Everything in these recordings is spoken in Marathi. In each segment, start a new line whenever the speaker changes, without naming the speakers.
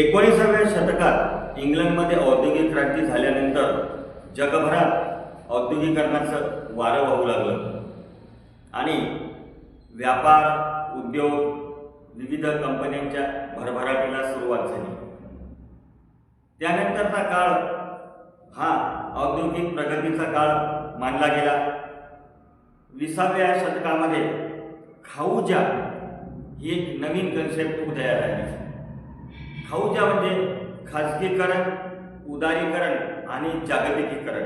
एकोणीसाव्या शतकात इंग्लंडमध्ये औद्योगिक क्रांती झाल्यानंतर जगभरात औद्योगिकरणाचं वारं वाहू लागलं. आणि व्यापार उद्योग विविध कंपन्यांच्या भरभराटीला सुरुवात झाली. त्यानंतरचा काळ हा औद्योगिक प्रगतीचा काळ मानला गेला. विसाव्या शतकामध्ये खाऊजा ही एक नवीन कन्सेप्ट उदयाला आली. खाऊजा म्हणजे खाजगीकरण उदारीकरण आणि जागतिकीकरण.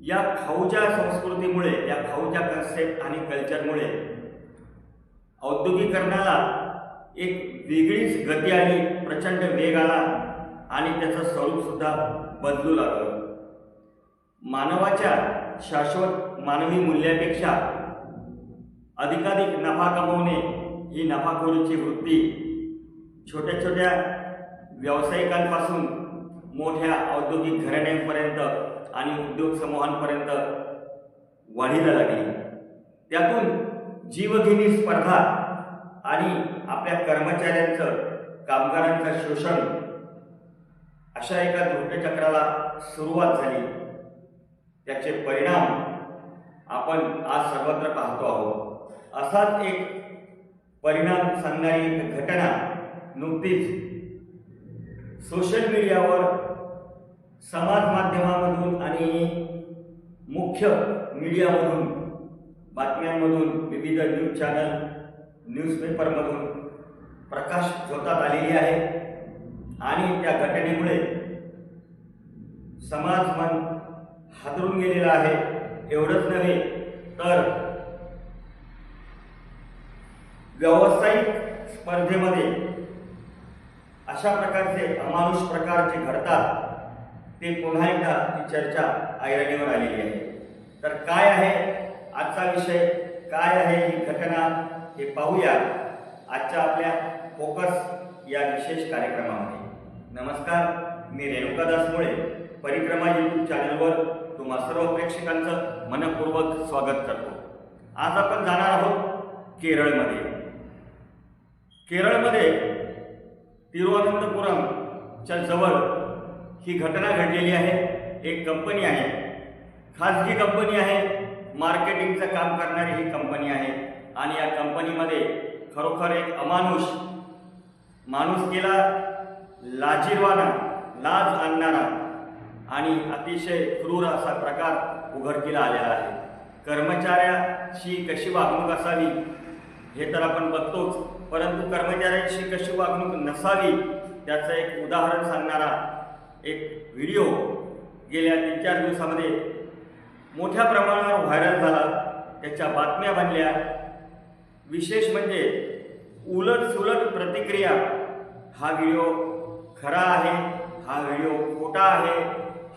या खाऊजा संस्कृतीमुळे या खाऊजा कन्सेप्ट आणि कल्चरमुळे औद्योगिकरणाला एक वेगळीच गती आली प्रचंड वेग आला आणि त्याचं स्वरूपसुद्धा बदलू लागलं. मानवाच्या शाश्वत मानवी मूल्यापेक्षा अधिकाधिक नफा कमवणे ही नफाखोरीची वृत्ती छोट्या छोट्या व्यावसायिकांपासून मोठ्या औद्योगिक घराण्यांपर्यंत आणि उद्योग समूहांपर्यंत वाढीला लागली. त्यातून जीवघेणी स्पर्धा आणि आपल्या कर्मचाऱ्यांचं कामगारांचं शोषण अशा एका दुष्टचक्राला सुरुवात झाली. त्याचे परिणाम आपण आज सर्वत्र पाहतो आहोत. असाच एक परिणाम सांगणारी एक घटना नुकतीच सोशल मीडियावर समाज माध्यमामधून आणि मुख्य मीडियामधून बातम्यांमधून विविध न्यूज चॅनल न्यूजपेपरमधून प्रकाश झोतात आलेली आहे. आणि त्या घटनेमुळे समाज मन हादरून गेलेला आहे. एवढंच नव्हे तर व्यावसायिक स्पर्धेमध्ये अशा प्रकारचे अमानुष प्रकार जे घडतात ते पुन्हा एकदा ती चर्चा ऐरणीवर आलेली आहे. तर काय आहे आजचा विषय? काय आहे ही घटना? हे पाहूया आजच्या आपल्या फोकस या विशेष कार्यक्रमामध्ये. नमस्कार मी रेणुका दासमुळे. परिक्रमा यूट्यूब चॅनलवर तुम्हा सर्व प्रेक्षकांचं मनपूर्वक स्वागत करतो. आज आपण जाणार आहोत केरळमध्ये. केरळमध्ये तिरुवनंतपुरमच्या जवळ ही घटना घडलेली आहे. एक कंपनी आहे. खाजगी कंपनी आहे. मार्केटिंगचं काम करणारी ही कंपनी आहे. आणि या कंपनीमध्ये खरोखर एक अमानुष माणूस केला लाजीरवाना लाज आणणारा आणि अतिशय क्रूर असा प्रकार उघडकीला आलेला आहे. कर्मचाऱ्याची कशी वागणूक असावी हे तर आपण बघतोच. परंतु कर्मचाऱ्यांशी कशी वागणूक नसावी त्याचं एक उदाहरण सांगणारा एक व्हिडिओ गेल्या तीन चार दिवसामध्ये मोठ्या प्रमाणावर व्हायरल झाला. त्याच्या बातम्या बनल्या. विशेष म्हणजे उलट सुलट प्रतिक्रिया. हा व्हिडिओ खरा आहे हा व्हिडिओ खोटा आहे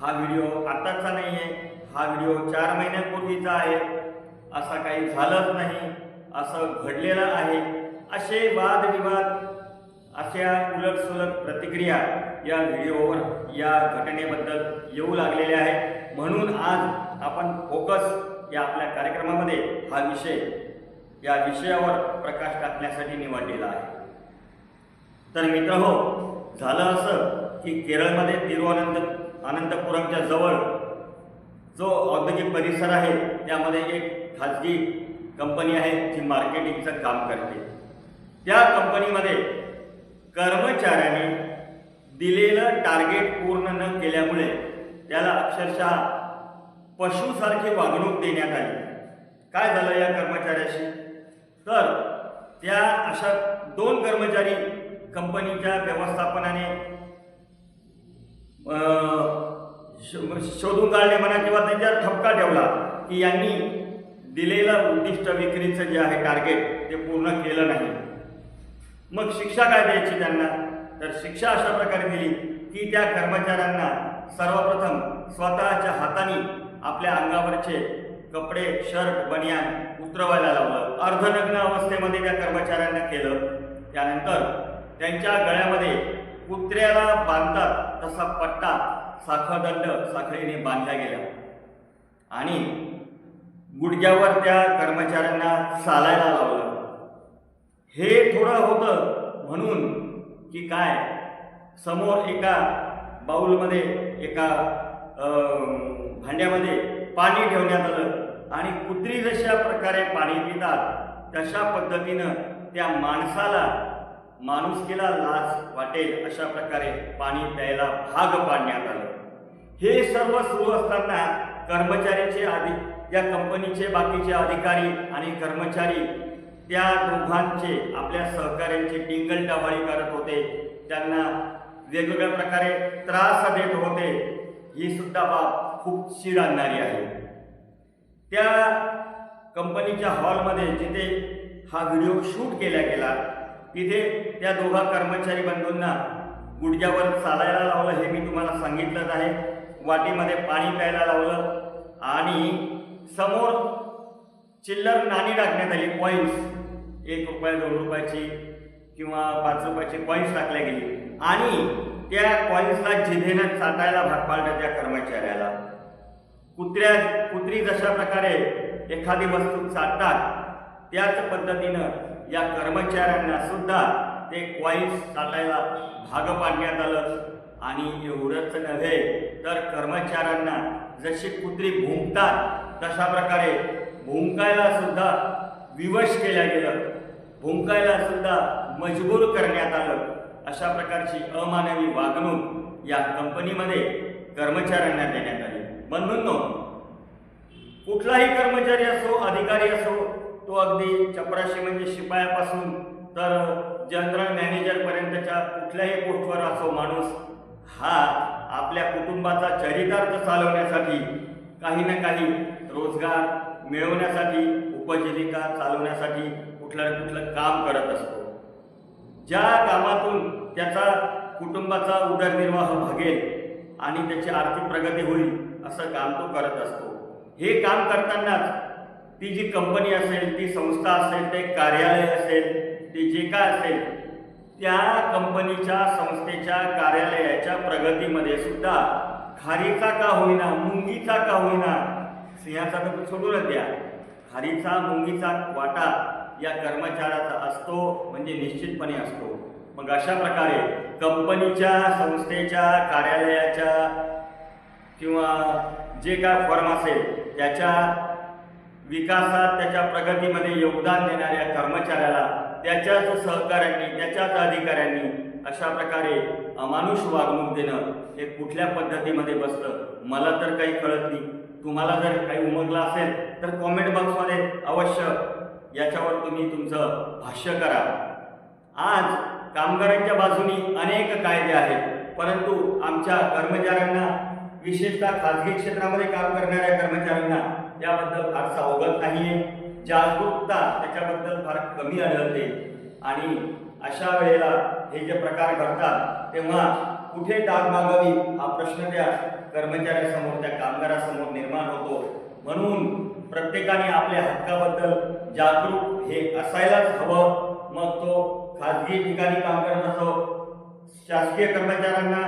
हा व्हिडिओ आताचा नाही आहे हा व्हिडिओ चार महिन्यापूर्वीचा आहे. असा काही झालंच नाही असं घडलेलं आहे. असे वादविवाद अशा उलटसुलट प्रतिक्रिया या व्हिडिओवर या घटनेबद्दल येऊ लागलेल्या आहेत. म्हणून आज आपण फोकस या आपल्या कार्यक्रमामध्ये हा विषय या विषयावर प्रकाश टाकण्यासाठी निवडलेला आहे. तर मित्र हो झालं असं की केरळमध्ये तिरुअनंत अनंतपुरमच्या जवळ जो औद्योगिक परिसर आहे त्यामध्ये एक खाजगी कंपनी आहे जी मार्केटिंगचं काम करते. त्या कंपनीमध्ये कर्मचाऱ्याने दिलेलं टार्गेट पूर्ण न केल्यामुळे त्याला अक्षरशः पशुसारखी वागणूक देण्यात आली. काय झालं या कर्मचाऱ्याशी? तर त्या अशा दोन कर्मचारी कंपनीच्या व्यवस्थापनाने शो- शोधून काढले म्हणा किंवा त्यांच्यावर ठपका ठेवला की यांनी दिलेलं उद्दिष्ट विक्रीचं जे आहे टार्गेट ते पूर्ण केलं नाही. मग शिक्षा काय द्यायची त्यांना? तर शिक्षा अशा प्रकारे दिली की त्या कर्मचाऱ्यांना सर्वप्रथम स्वतःच्या हाताने आपल्या अंगावरचे कपडे शर्ट बनियान उतरवायला लावलं. अर्धनग्न अवस्थेमध्ये त्या कर्मचाऱ्यांना केलं. त्यानंतर त्यांच्या गळ्यामध्ये कुत्र्याला बांधतात तसा पट्टा साखरदंड साखळीने बांधला गेला आणि गुडघ्यावर त्या कर्मचाऱ्यांना चालायला लावलं. हे थोडं होतं म्हणून की काय? समोर एका बाऊलमध्ये एका भांड्यामध्ये पाणी ठेवण्यात आलं आणि कुत्री जशा प्रकारे पाणी पितात तशा पद्धतीनं त्या माणसाला माणुसकीला लाज वाटेल अशा प्रकारे पाणी प्यायला भाग पाडण्यात आलं. हे सर्व सुरू असताना कर्मचाऱ्याचे आधी या कंपनीचे बाकीचे अधिकारी आणि कर्मचारी त्या दोघांचे आपल्या सहकाऱ्यांचे टिंगल टावाळी करत होते. त्यांना वेगवेगळ्या प्रकारे त्रास देत होते. ही सुद्धा बाब खूप शिर आणणारी आहे. त्या कंपनीच्या हॉलमध्ये जिथे हा व्हिडिओ शूट केला गेला तिथे त्या दोघा कर्मचारी बंधूंना गुडघ्यावर चालायला लावलं हे मी तुम्हाला सांगितलंच आहे. वाटीमध्ये पाणी प्यायला लावलं आणि समोर चिल्लर नाणी टाकण्यात आली. कॉईन्स एक रुपया दोन रुपयाची किंवा पाच रुपयाची कॉईन्स टाकल्या गेली. आणि त्या कॉईन्सला जिभेनं चाटायला भाग पाडलं त्या कर्मचाऱ्याला. कुत्र्या कुत्री जशा प्रकारे एखादी वस्तू चाटतात त्याच पद्धतीनं या कर्मचाऱ्यांना सुद्धा ते कॉईन्स चाटायला भाग पाडण्यात आलं. आणि एवढंच नव्हे तर कर्मचाऱ्यांना जशी कुत्री भुंकतात तशा प्रकारे भुंकायला सुद्धा विवश केल्या गेलं. भुंकायला सुद्धा मजबूर करण्यात आलं. अशा प्रकारची अमानवी वागणूक या कंपनीमध्ये कर्मचाऱ्यांना देण्यात आली. बंधूंनो कुठलाही कर्मचारी असो अधिकारी असो तो अगदी चपराशी म्हणजे शिपायापासून तर जनरल मॅनेजरपर्यंतच्या कुठल्याही पोस्टवर असो माणूस हा आपल्या कुटुंबाचा चरितार्थ चालवण्यासाठी काही ना काही रोजगार मिळवण्यासाठी उपजीविका चालवण्यासाठी कुठलं ना कुठलं काम करत असतो. ज्या कामातून त्याचा कुटुंबाचा उदरनिर्वाह भागेल आणि त्याची आर्थिक प्रगती होईल असं काम तो करत असतो. हे काम करतानाच ती जी कंपनी असेल ती संस्था असेल ते कार्यालय असेल ते जे काय असेल त्या कंपनीच्या संस्थेच्या कार्यालयाच्या प्रगतीमध्ये सुद्धा खारीचा का होईना मुंगीचा का होईना सिंहाचा तर सोडूनच द्या. खारीचा मुंगीचा वाटा या कर्मचाऱ्याचा असतो म्हणजे निश्चितपणे असतो. मग अशा प्रकारे कंपनीच्या संस्थेच्या कार्यालयाच्या किंवा जे काय फॉर्म असेल त्याच्या विकासात त्याच्या प्रगतीमध्ये योगदान देणाऱ्या कर्मचाऱ्याला त्याच्याच सहकाऱ्यांनी त्याच्याच अधिकाऱ्यांनी अशा प्रकारे अमानुष वागणूक देणं हे कुठल्या पद्धतीमध्ये बसतं मला तर काही कळत नाही. तुम्हाला जर काही उमगलं असेल तर कॉमेंट बॉक्समध्ये अवश्य याच्यावर तुम्ही तुमचं भाष्य करा. आज कामगारांच्या बाजूनी अनेक कायदे आहेत परंतु आमच्या कर्मचाऱ्यांना विशेषतः खाजगी क्षेत्रामध्ये काम करणाऱ्या कर्मचाऱ्यांना याबद्दल फारसा अवगत नाही आहे जागरूकता त्याच्याबद्दल फार कमी आढळते. आणि अशा वेळेला हे जे प्रकार घडतात तेव्हा कुठे डाग मागावी हा प्रश्न त्या कर्मचाऱ्यासमोर त्या कामगारासमोर निर्माण होतो. म्हणून प्रत्येकाने आपल्या हक्काबद्दल जागरूक हे असायलाच हवं. मग तो खाजगी ठिकाणी काम करत असो शासकीय कर्मचाऱ्यांना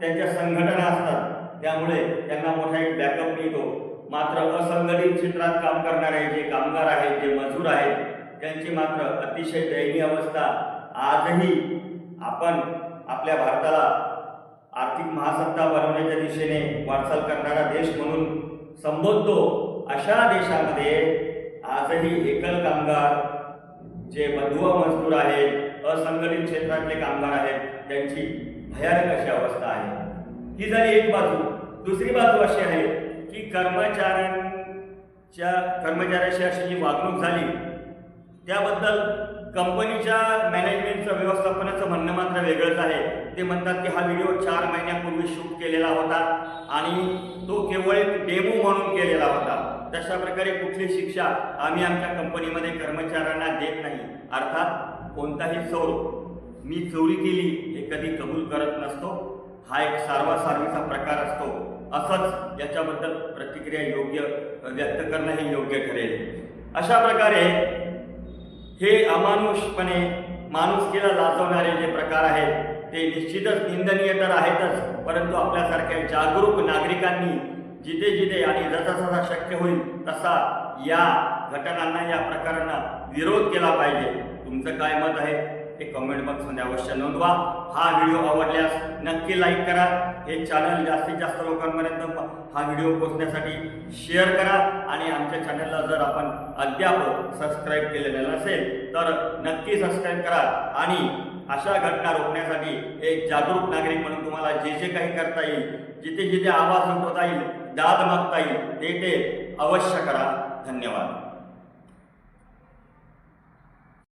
त्यांच्या संघटना असतात त्यामुळे त्यांना मोठा एक बॅकअप मिळतो. मात्र असंघटित क्षेत्रात काम करणारे जे कामगार आहेत जे मजूर आहेत त्यांची मात्र अतिशय दयनीय अवस्था आजही आपण आपल्या भारताला आर्थिक महासत्ता बनवण्याच्या दिशेने वाटचाल करणारा देश म्हणून संबोधतो अशा देशामध्ये आजही एकल कामगार जे बंधुआ मजदूर आहेत असंघटित क्षेत्रातले कामगार आहेत त्यांची भयानक अशी अवस्था आहे. ही झाली एक बाजू. दुसरी बाजू अशी आहे की कर्मचाऱ्यांच्या कर्मचाऱ्याशी अशी जी वागणूक झाली त्याबद्दल कंपनीच्या मॅनेजमेंटचं व्यवस्थापनाचं म्हणणं मात्र वेगळंच आहे. ते म्हणतात की हा व्हिडिओ चार महिन्यापूर्वी शूट केलेला होता आणि तो केवळ एक डेमो म्हणून केलेला होता. तशा प्रकारे कुठली शिक्षा आम्ही आमच्या कंपनीमध्ये कर्मचाऱ्यांना देत नाही. अर्थात कोणताही चोर मी चोरी केली हे कधी कबूल करत नसतो. हा एक सारवासारवीचा प्रकार असतो. असंच याच्याबद्दल प्रतिक्रिया योग्य व्यक्त करणं हे योग्य ठरेल. अशा प्रकारे हे अमानुषपणे माणुसकीला लाजवणारे जे प्रकार आहेत ते निश्चितच निंदनीय तर आहेतच परंतु आपल्यासारख्या जागरूक नागरिकांनी जिथे जिथे आणि जसा जसा शक्य होईल तसा या घटनांना या प्रकारांना विरोध केला पाहिजे. तुमचं काय मत आहे? ते कमेंट बॉक्समध्ये अवश्य नोंदवा. हा व्हिडिओ आवडल्यास नक्की लाईक करा. हे चॅनल जास्तीत जास्त लोकांपर्यंत हा व्हिडिओ पोहोचण्यासाठी शेअर करा. आणि आमच्या चॅनलला जर आपण अद्याप सबस्क्राईब केलेलं नसेल तर नक्की सबस्क्राईब करा. आणि अशा घटना रोखण्यासाठी एक जागरूक नागरिक म्हणून तुम्हाला जे जे काही करता येईल जिथे जिथे आवाज उठवता येईल दाद मागता येईल ते ते अवश्य करा. धन्यवाद.